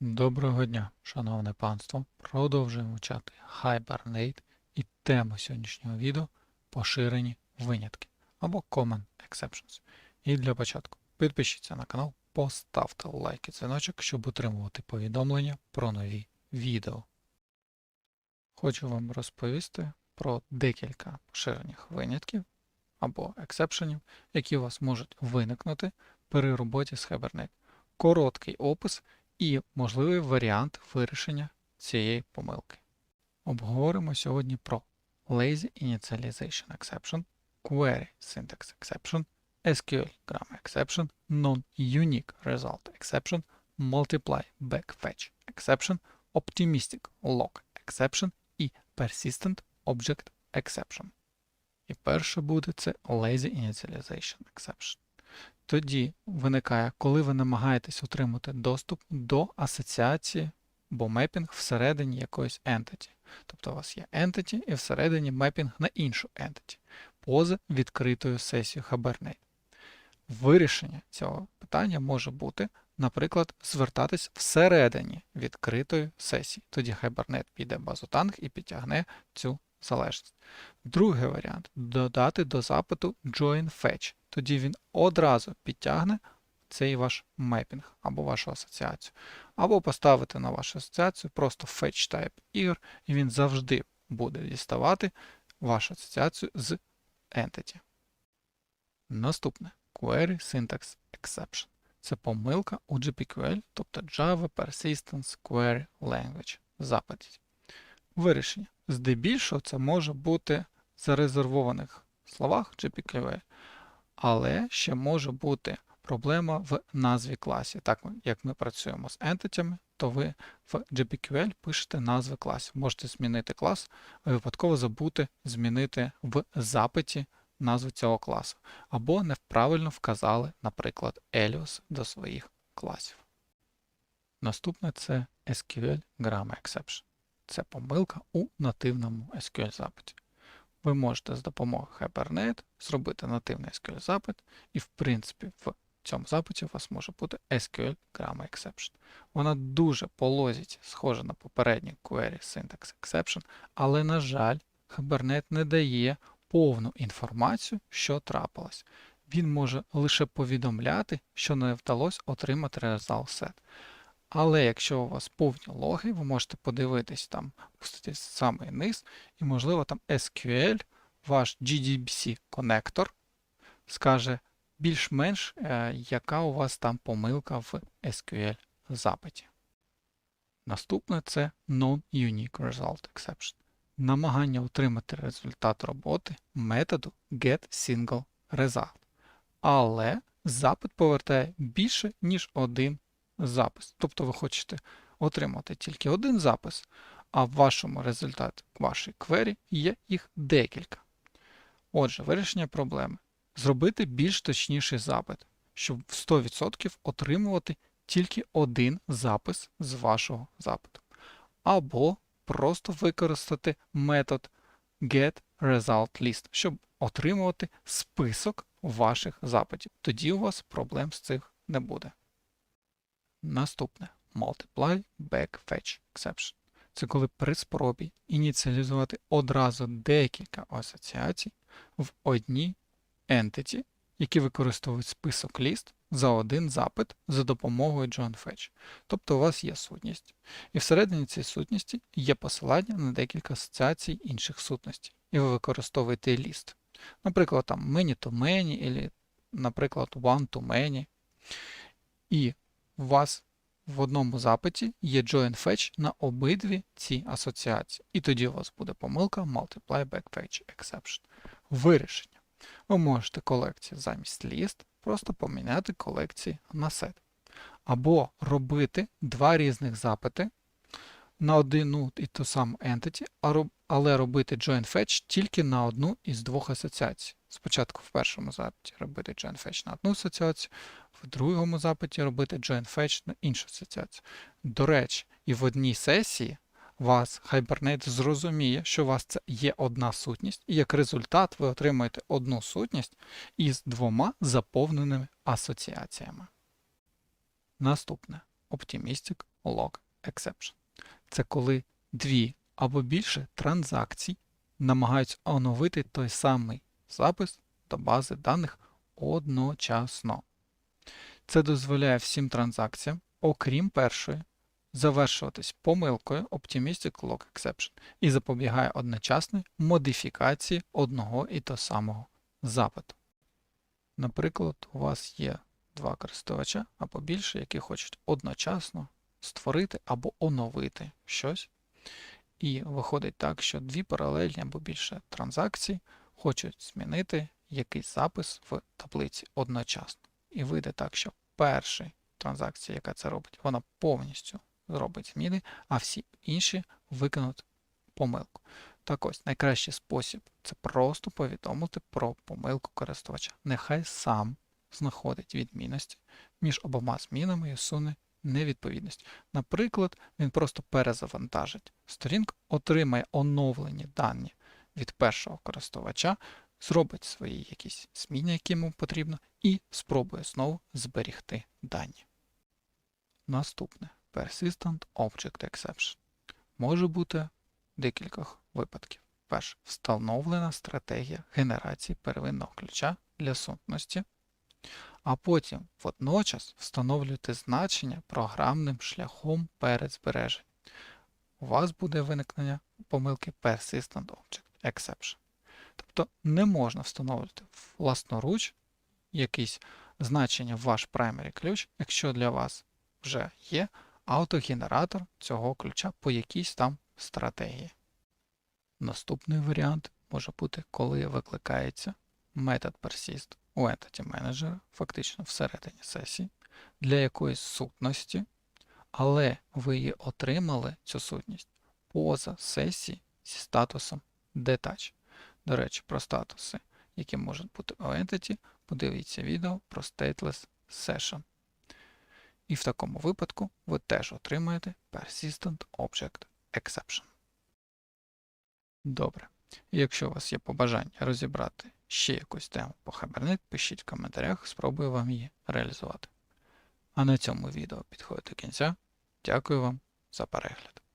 Доброго дня, шановне панство. Продовжуємо вчати Hibernate і тема сьогоднішнього відео поширені винятки або Common Exceptions. І для початку підпишіться на канал, поставте лайк і дзвіночок, щоб отримувати повідомлення про нові відео. Хочу вам розповісти про декілька поширених винятків або ексепшенів, які у вас можуть виникнути при роботі з Hibernate. Короткий опис і можливий варіант вирішення цієї помилки. Обговоримо сьогодні про Lazy Initialization Exception, Query Syntax Exception, SQL Grammar Exception, Non-Unique Result Exception, Multiply Backfetch Exception, Optimistic Log Exception і Persistent Object Exception. І перше буде це Lazy Initialization Exception тоді виникає, коли ви намагаєтесь отримати доступ до асоціації або мепінг всередині якоїсь entity. Тобто у вас є entity і всередині мепінг на іншу entity поза відкритою сесією Hibernate. Вирішення цього питання може бути, наприклад, звертатись всередині відкритої сесії. Тоді Hibernate піде базу танк і підтягне цю залежність. Другий варіант додати до запиту join fetch. Тоді він одразу підтягне цей ваш мепінг або вашу асоціацію. Або поставити на вашу асоціацію просто fetch type ігор, і він завжди буде діставати вашу асоціацію з entity. Наступне Query Syntax Exception. Це помилка у GPQL, тобто Java Persistence Query Language запиті. Вирішення. Здебільшого це може бути в зарезервованих словах GPQL, але ще може бути проблема в назві класів. Так як ми працюємо з entity, то ви в GPQL пишете назви класів. Можете змінити клас, випадково забути змінити в запиті назву цього класу. Або неправильно вказали, наприклад, Elios до своїх класів. Наступне це SQL Grammar Exception. Це помилка у нативному SQL запиті. Ви можете з допомогою Hibernate зробити нативний SQL запит, і, в принципі, в цьому запиті у вас може бути SQL Grammar Exception. Вона дуже по лозіці схожа на попередній Query Syntax Exception, але, на жаль, Hibernate не дає повну інформацію, що трапилось. Він може лише повідомляти, що не вдалося отримати result set. Але якщо у вас повні логи, ви можете подивитись там, пуститись в самий низ, і, можливо, там SQL, ваш GDBC коннектор, скаже більш-менш, е, яка у вас там помилка в SQL запиті. Наступне це Non-Unique Result Exception. Намагання отримати результат роботи методу getSingleResult. Але запит повертає більше, ніж один запис. Тобто ви хочете отримати тільки один запис, а в вашому результаті вашої квері є їх декілька. Отже, вирішення проблеми. Зробити більш точніший запит, щоб в 100% отримувати тільки один запис з вашого запиту. Або просто використати метод getResultList, щоб отримувати список ваших запитів. Тоді у вас проблем з цих не буде. Наступне Multiply Backfetch Exception. Це коли при спробі ініціалізувати одразу декілька асоціацій в одній entity, які використовують список ліст за один запит за допомогою joinFetch. Тобто у вас є сутність. І всередині цієї сутності є посилання на декілька асоціацій інших сутностей. І ви використовуєте ліст. Наприклад, там many to many, або, наприклад, one to many. І у вас в одному запиті є join fetch на обидві ці асоціації. І тоді у вас буде помилка Multiply Backfetch Exception. Вирішення. Ви можете колекцію замість list просто поміняти колекції на set. Або робити два різних запити на одну і ту саму entity, але робити join fetch тільки на одну із двох асоціацій. Спочатку в першому запиті робити join fetch на одну асоціацію, в другому запиті робити join fetch на іншу асоціацію. До речі, і в одній сесії вас Hibernate зрозуміє, що у вас це є одна сутність, і як результат ви отримаєте одну сутність із двома заповненими асоціаціями. Наступне Optimistic Log Exception. Це коли дві або більше транзакцій намагаються оновити той самий запис до бази даних одночасно. Це дозволяє всім транзакціям, окрім першої, завершуватись помилкою Optimistic Log Exception і запобігає одночасній модифікації одного і того самого запиту. Наприклад, у вас є два користувача або більше, які хочуть одночасно створити або оновити щось. І виходить так, що дві паралельні або більше транзакцій хочуть змінити якийсь запис в таблиці одночасно. І вийде так, що перша транзакція, яка це робить, вона повністю зробить зміни, а всі інші виконують помилку. Так ось, найкращий спосіб це просто повідомити про помилку користувача. Нехай сам знаходить відмінності між обома змінами і усуне невідповідність. Наприклад, він просто перезавантажить сторінку, отримає оновлені дані від першого користувача, зробить свої якісь зміни, які йому потрібно, і спробує знову зберігти дані. Наступне Persistent Object Exception. Може бути декількох випадків. Перше, встановлена стратегія генерації первинного ключа для сутності, а потім водночас встановлюєте значення програмним шляхом перед збереженням. У вас буде виникнення помилки Persistent Object Exception. Тобто не можна встановлювати власноруч якісь значення в ваш primary ключ, якщо для вас вже є автогенератор цього ключа по якійсь там стратегії. Наступний варіант може бути, коли викликається метод persist у Entity Manager, фактично всередині сесії, для якоїсь сутності, але ви її отримали, цю сутність, поза сесії зі статусом Detach. До речі, про статуси, які можуть бути у Entity, подивіться відео про Stateless Session. І в такому випадку ви теж отримаєте Persistent Object Exception. Добре. І якщо у вас є побажання розібрати ще якусь тему по хабернет, пишіть в коментарях, спробую вам її реалізувати. А на цьому відео підходить до кінця. Дякую вам за перегляд.